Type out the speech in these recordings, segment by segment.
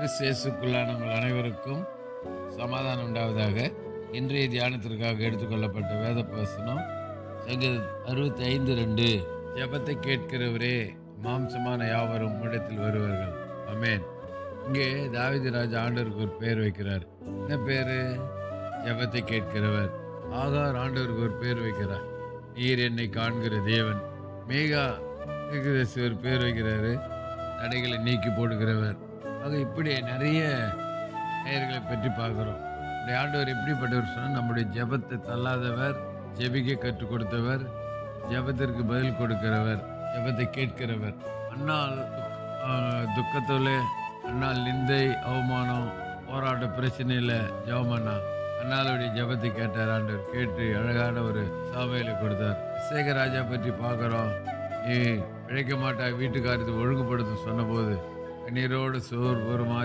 கிறிஸ்தேசுக்குள்ளானவங்கள் அனைவருக்கும் சமாதானம் உண்டாவதாக. இன்றைய தியானத்திற்காக எடுத்துக்கொள்ளப்பட்ட வேத பாசனம் சங்கீதம் அறுபத்தி ஐந்து ரெண்டு. ஜெபத்தை கேட்கிறவரே மாம்சமான யாவரும் இடத்தில் வருவார்கள். அமேன் இங்கே தாவீது ராஜா ஆண்டவருக்கு ஒரு பேர் வைக்கிறார். என்ன பேர்? ஜெபத்தை கேட்கிறவர். ஆகார் ஆண்டவருக்கு ஒரு பேர் வைக்கிறார். நீர் என்னை காண்கிற தேவன். மேகா ஒரு பேர் வைக்கிறாரு. தடைகளை நீக்கி போடுகிறவர். ஆக இப்படி நிறைய பெயர்களை பற்றி பார்க்குறோம். இப்படி ஆண்டவர் எப்படிப்பட்டவர் சொன்னால் நம்முடைய ஜெபத்தை தள்ளாதவர் ஜெபிக்க கற்றுக் கொடுத்தவர் ஜெபத்திற்கு பதில் கொடுக்கிறவர் ஜெபத்தை கேட்கிறவர். அண்ணால் துக்கத்தில் அண்ணால் நிந்தை அவமானம் போராட்ட பிரச்சனையில் ஜெபமண்ணா அண்ணாளுடைய ஜெபத்தை கேட்டார் ஆண்டவர். கேட்டு அழகான ஒரு சாமையில கொடுத்தார். சேகராஜா பற்றி பார்க்குறோம். நீ பிழைக்க மாட்டா வீட்டுக்காரத்தை ஒழுங்குபடுத்த சொன்ன கண்ணீரோடு சோர்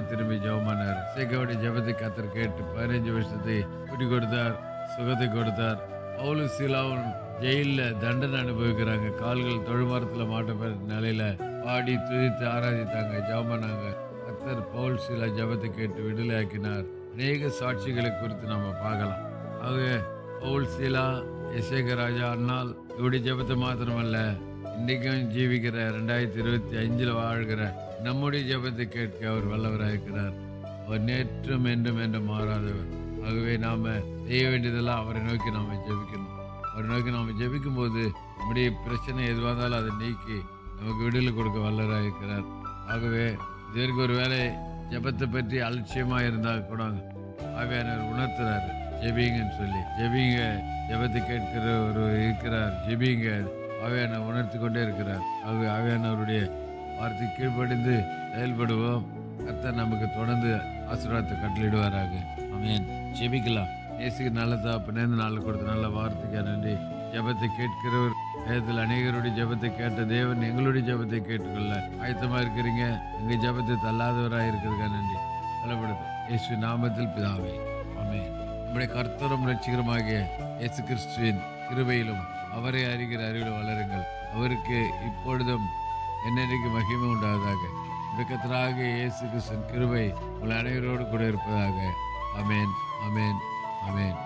திரும்பி ஜெபமானார். சேகவுடைய ஜெபத்தை கத்தர் கேட்டு பதினஞ்சு வருஷத்தை கூட்டி கொடுத்தார் சுகத்தை கொடுத்தார். பவுலும் சீலாவும் ஜெயிலில் தண்டனை அனுபவிக்கிறாங்க. கால்கள் தொழுமரத்தில் மாட்டப்பட்ட நிலையில் பாடி துதித்து ஆராதித்தாங்க ஜெபமானாங்க. கத்தர் பவுல் சீலா ஜெபத்தை கேட்டு விடுதலை ஆக்கினார் அநேக சாட்சிகளை குறித்து நம்ம பார்க்கலாம். ஆக பவுல் சீலா இசேகராஜா அண்ணால் இவருடைய ஜெபத்தை மாத்திரமல்ல இன்றைக்கும் ஜீவிக்கிற ரெண்டாயிரத்தி இருபத்தி அஞ்சில் வாழ்கிற நம்முடைய ஜெபத்தை கேட்க அவர் வல்லவராக இருக்கிறார் அவர் நேற்றும் என்றும் என்றும் மாறாதவர். ஆகவே நாம் செய்ய வேண்டியதெல்லாம் அவரை நோக்கி நாம் ஜெபிக்கணும். அவரை நோக்கி நாம் ஜெபிக்கும் போது நம்முடைய பிரச்சனை எதுவாக இருந்தாலும் அதை நீக்கி நமக்கு விடுதலை கொடுக்க வல்லவராக இருக்கிறார் ஆகவே இதற்கு ஒரு வேலை ஜெபத்தை பற்றி அலட்சியமாக இருந்தால் கூட ஆவியானவர் உணர்த்துறாரு. ஜெபிங்கன்னு சொல்லி. ஜெபிங்க ஜெபத்தை கேட்கிற ஒரு இருக்கிறார். ஜெபிங்க ஆவியான உணர்த்தி கொண்டே இருக்கிறார். ஆகவே ஆவியானவருடைய வார்த்தை கீழ்ப்படிந்து செயல்படுவோம். கர்த்தர் நமக்கு தொடர்ந்து ஆசீர்வாதத்தை கட்டளிடுவாராக ஆமென். ஜெபிக்கலாம். நேசிக்கு நல்ல தாப்பனே இந்த நாளில் கொடுத்த நல்ல வார்த்தைக்கு நன்றி. ஜெபத்தை கேட்கிறவர் வேதத்தில் அநேகருடைய ஜெபத்தை கேட்ட தேவன் எங்களுடைய ஜெபத்தை கேட்டுக்கொள்ள ஆயத்தமாக இருக்கிறீங்க. எங்கள் ஜெபத்தை தள்ளாதவராக இருக்கிறதுக்கா நன்றி. பலப்படுத்து. இயேசு நாமத்தில் பிதாவே. ஆமென். நம்முடைய கர்த்தரும் ரட்சிகரமாகிய இயேசு கிறிஸ்துவின் கிருபையிலும் அவரை அறிகிற அறிவில் வளருங்கள். அவருக்கு இப்பொழுதும் என்னென்னைக்கு மகிமை உண்டாவதாக. மிக்கத்தராக இயேசு கிருஷ்ணன் கிருபை உங்கள் அனைவரோடு கூட இருப்பதாக. அமேன் அமேன் அமேன்